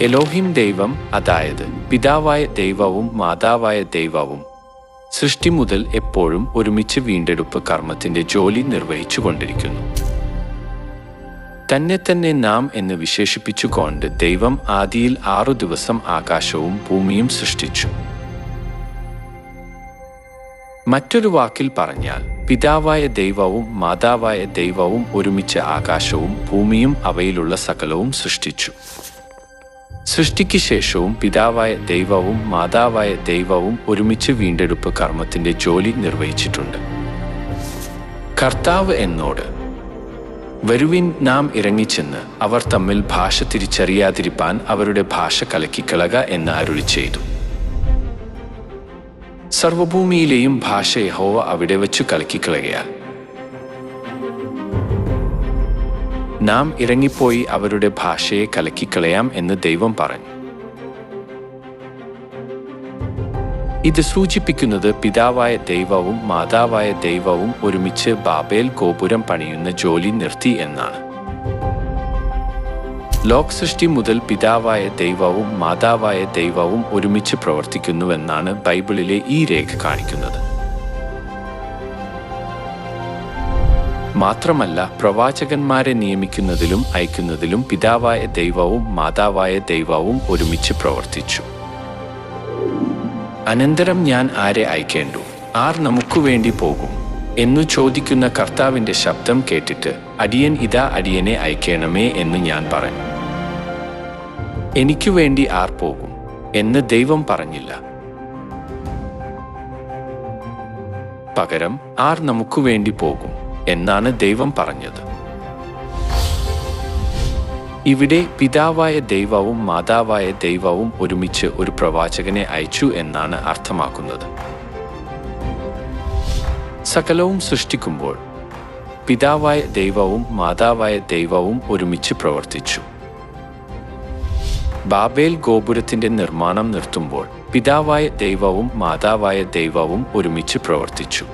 Elohim ദൈവം അതായത് പിതാവായ ദൈവവും മാതാവായ ദൈവവും. സൃഷ്ടി മുതൽ എപ്പോഴും ഒരുമിച്ച് വീണ്ടെടുപ്പ് കർമ്മത്തിന്റെ ജോലി നിർവഹിച്ചു കൊണ്ടിരിക്കുന്നു തന്നെ തന്നെ നാം എന്ന് വിശേഷിപ്പിച്ചുകൊണ്ട് ദൈവം ആദിയിൽ ആറു ദിവസം ആകാശവും ഭൂമിയും സൃഷ്ടിച്ചു. മറ്റൊരു വാക്കിൽ പറഞ്ഞാൽ പിതാവായ ദൈവവും മാതാവായ ദൈവവും ഒരുമിച്ച് ആകാശവും ഭൂമിയും അവയിലുള്ള സകലവും സൃഷ്ടിച്ചു. സൃഷ്ടിക്ക് ശേഷവും പിതാവായ ദൈവവും മാതാവായ ദൈവവും ഒരുമിച്ച് വീണ്ടെടുപ്പ് കർമ്മത്തിന്റെ ജോലി നിർവഹിച്ചിട്ടുണ്ട്. കർത്താവ് എന്നോട് വരുവിൻ നാം ഇറങ്ങിച്ചെന്ന് അവർ തമ്മിൽ ഭാഷ തിരിച്ചറിയാതിരിപ്പാൻ അവരുടെ ഭാഷ കലക്കിക്കളക എന്ന് അരുളി ചെയ്തു. സർവഭൂമിയിലെയും ഭാഷയെ ഹോവ അവിടെ വെച്ചു കലക്കിക്കളകയാൽ നാം ഇറങ്ങിപ്പോയി അവരുടെ ഭാഷയെ കലക്കിക്കളയാം എന്ന് ദൈവം പറഞ്ഞു. ഇത് സൂചിപ്പിക്കുന്നത് പിതാവായ ദൈവവും മാതാവായ ദൈവവും ഒരുമിച്ച് ബാബേൽ ഗോപുരം പണിയുന്ന ജോലി നിർത്തി എന്നാണ്. ലോക് സൃഷ്ടി മുതൽ പിതാവായ ദൈവവും മാതാവായ ദൈവവും ഒരുമിച്ച് പ്രവർത്തിക്കുന്നുവെന്നാണ് ബൈബിളിലെ ഈ രേഖ കാണിക്കുന്നത്. മാത്രമല്ല പ്രവാചകന്മാരെ നിയമിക്കുന്നതിലും അയക്കുന്നതിലും പിതാവായ ദൈവവും മാതാവായ ദൈവവും ഒരുമിച്ച് പ്രവർത്തിച്ചു. അനന്തരം ഞാൻ ആരെ അയക്കേണ്ടു? ആർ നമുക്കു വേണ്ടി പോകും? എന്നു ചോദിക്കുന്ന കർത്താവിന്റെ ശബ്ദം കേട്ടിട്ട് അടിയൻ ഇതാ അടിയനെ അയക്കണമേ എന്ന് ഞാൻ പറഞ്ഞു. എനിക്കു വേണ്ടി ആർ പോകും? എന്ന് ദൈവം പറഞ്ഞില്ല. പകരം ആർ നമുക്കു വേണ്ടി പോകും? എന്നാണ് ദൈവം പറഞ്ഞത്. ഇവിടെ പിതാവായ ദൈവവും മാതാവായ ദൈവവും ഒരുമിച്ച് ഒരു പ്രവാചകനെ അയച്ചു എന്നാണ് അർത്ഥമാക്കുന്നത്. സകലവും സൃഷ്ടിക്കുമ്പോൾ പിതാവായ ദൈവവും മാതാവായ ദൈവവും ഒരുമിച്ച് പ്രവർത്തിച്ചു. ബാബേൽ ഗോപുരത്തിന്റെ നിർമ്മാണം നിർത്തുമ്പോൾ പിതാവായ ദൈവവും മാതാവായ ദൈവവും ഒരുമിച്ച് പ്രവർത്തിച്ചു.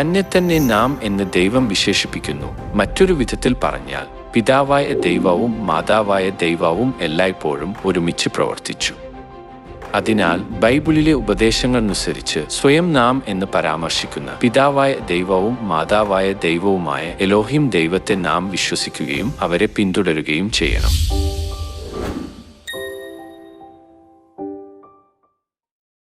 തന്നെ തന്നെ നാം എന്ന് ദൈവം വിശേഷിപ്പിക്കുന്നു. മറ്റൊരു വിധത്തിൽ പറഞ്ഞാൽ പിതാവായ ദൈവവും മാതാവായ ദൈവവും എല്ലായ്പ്പോഴും ഒരുമിച്ച് പ്രവർത്തിച്ചു. അതിനാൽ ബൈബിളിലെ ഉപദേശങ്ങൾ അനുസരിച്ച് സ്വയം നാം എന്ന് പരാമർശിക്കുന്ന പിതാവായ ദൈവവും മാതാവായ ദൈവവുമായ എലോഹിം ദൈവത്തെ നാം വിശ്വസിക്കുകയും അവരെ പിന്തുടരുകയും ചെയ്യണം.